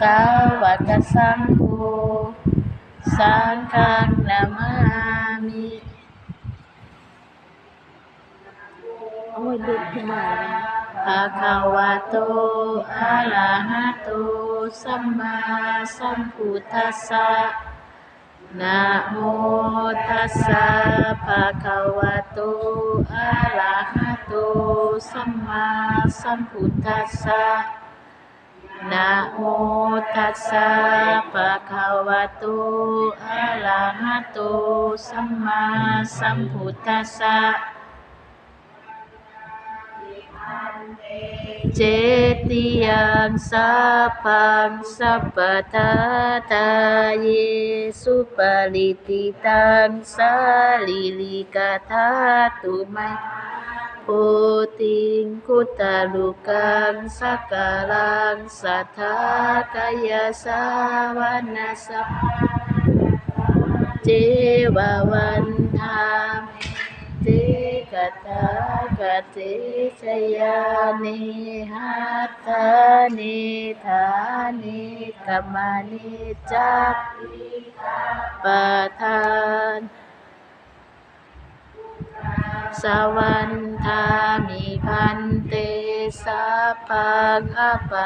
สาวกสังโฆสังฆังนามามิโอเด็กนมาภะคาวะโตอะระหะโตสัมมาสัมพุทธัสสะนะโมทัสสะภะคาวะโตอะระหะโตสัมมาสัมพุทธัสสะ Namo tassa bhagavato arahato samma sambuddhassa Cetiang sabang sabatata Yesu balititang salili kata tumai putih kutalukan sakalang kaya sawana jewawan tamete kata kata saya nihata nita nita mani cakita สวันทามิพันเตสัพพะคปะ